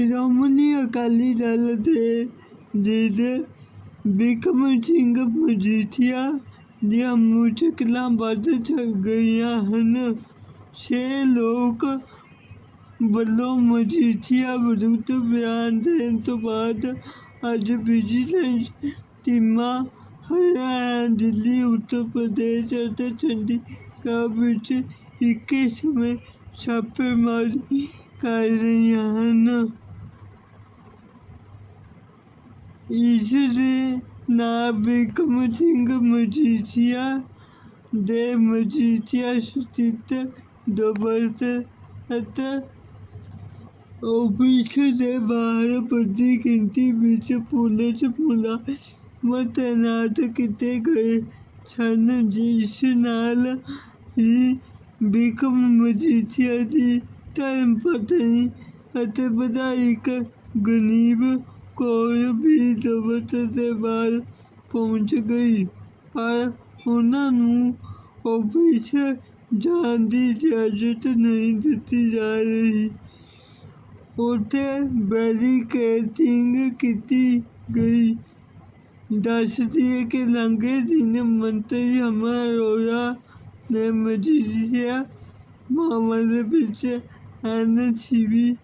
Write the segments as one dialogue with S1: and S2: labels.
S1: ਸ਼੍ਰੋਮਣੀ ਅਕਾਲੀ ਦਲ ਦੇ leader become Singh Majithia ਦੀਆਂ ਮੁਸ਼ਕਲਾਂ ਵੱਧ ਚ- ਗਈਆਂ ਹਨ ਛੇ ਲੋਕ ਵੱਲੋਂ ਮਜੀਠੀਆ ਵਿਰੁੱਧ ਬਿਆਨ ਦੇਣ ਤੋਂ ਬਾਅਦ ਅੱਜ ਵਿਜੀਲੈਂਸ ਟੀਮਾਂ ਹਰਿਆਣਾ ਦਿੱਲੀ ਉੱਤਰ ਪ੍ਰਦੇਸ਼ ਅਤੇ ਚੰਡੀਗੜ੍ਹ ਵਿੱਚ ਇੱਕੇ ਸਮੇਂ ਛਾਪੇਮਾਰੀ ਕਰ ਰਹੀਆਂ ਹਨ ਇਸ ਦੇ ਨਾਂ ਬਿਕਮ ਸਿੰਘ ਮਜੀਠੀਆ ਦੇ ਮਜੀਠੀਆ ਸਥਿਤ ਦਬਤ ਅਤੇ ਆਫਿਸ ਦੇ ਬਾਹਰ ਵੱਡੀ ਗਿਣਤੀ ਵਿੱਚ ਪੁਲਿਸ ਮੁਲਾਜ਼ਮ ਤੈਨਾਤ ਕੀਤੇ ਗਏ ਸਨ, ਜਿਸ ਨਾਲ ਹੀ ਬਿਕਮ ਮਜੀਠੀਆ ਦੀ ਧਰਮ ਪਤਨੀ ਅਤੇ ਵਿਧਾਇਕ ਗਨੀਬ ਕੌਰ ਵੀ ਦਬਤ ਦੇ ਬਾਹਰ ਪਹੁੰਚ ਗਈ, ਪਰ ਉਹਨਾਂ ਨੂੰ ਆਫਿਸ ਜਾਣ ਦੀ ਇਜਾਜ਼ਤ ਨਹੀਂ ਦਿੱਤੀ ਜਾ ਰਹੀ। ਉੱਥੇ ਬੈਰੀਕੇਡਿੰਗ ਕੀਤੀ ਗਈ। ਦੱਸਦੀ ਹੈ ਕਿ ਲੰਘੇ ਦਿਨ ਮੰਤਰੀ ਅਮਰ ਅਰੋੜਾ ਨੇ ਮਜੀਠੀਆ ਮਾਮਲੇ ਵਿੱਚ ਐਨਸੀਬੀ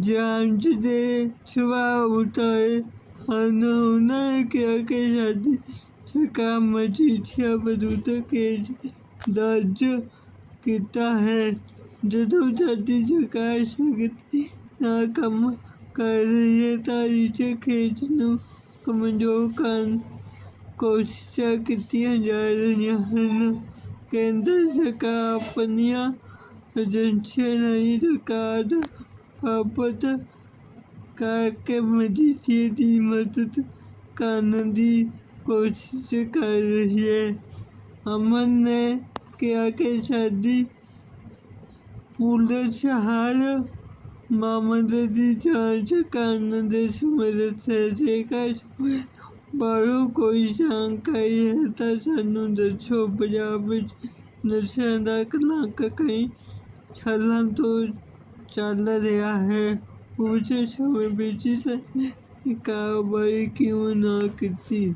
S1: ਜਾਂਚ ਦੇ ਸਵਾਲ ਉਠਾਏ ਹਨ ਉਹਨਾਂ ਨੇ ਕਿਹਾ ਕਿ ਸਾਡੀ ਸਰਕਾਰ ਮਜੀਠੀਆ ਵਿਰੁੱਧ ਕੇਸ ਦਰਜ ਕੀਤਾ ਹੈ, ਜਦੋਂ ਸਾਡੀ ਸਰਕਾਰ ਸੰਗਠਨ ਨਾਲ ਕੰਮ ਕਰ ਰਹੀ ਹੈ ਤਾਂ ਇਸ ਖੇਤ ਨੂੰ ਕਮਜ਼ੋਰ ਕਰਨ। ਕੋਸ਼ਿਸ਼ਾਂ ਕੀਤੀਆਂ ਜਾ ਰਹੀਆਂ ਹਨ। ਕੇਂਦਰ ਸਰਕਾਰ ਆਪਣੀਆਂ ਏਜੰਸੀਆਂ ਰਾਹੀਂ ਸਰਕਾਰ ਪ੍ਰਾਪਤ ਕਰਕੇ ਮਜੀਠੀਏ ਦੀ ਮਦਦ ਕਰਨ ਦੀ ਕੋਸ਼ਿਸ਼ ਕਰ ਰਹੀ ਹੈ। ਅਮਨ ਨੇ ਕਿਹਾ ਕਿ ਸਾਡੀ ਪੂਰੇ ਹਰ ਮਾਮਲੇ ਦੀ ਜਾਂਚ ਕਰਨ ਦੇ ਸਮਰੱਥ ਹੈ। ਜੇਕਰ ਬਾਹਰੋਂ ਕੋਈ ਜਾਣਕਾਰੀ ਹੈ ਤਾਂ ਸਾਨੂੰ ਦੱਸੋ। ਪੰਜਾਬ ਵਿੱਚ ਨਸ਼ਿਆਂ ਦਾ ਕਲੰਕ ਕਈ ਸਾਲਾਂ ਤੋਂ ਚੱਲ ਰਿਹਾ ਹੈ। ਉਸ ਸਮੇਂ ਵਿੱਚ ਕਾਰਵਾਈ ਕਿਉਂ ਨਾ ਕੀਤੀ?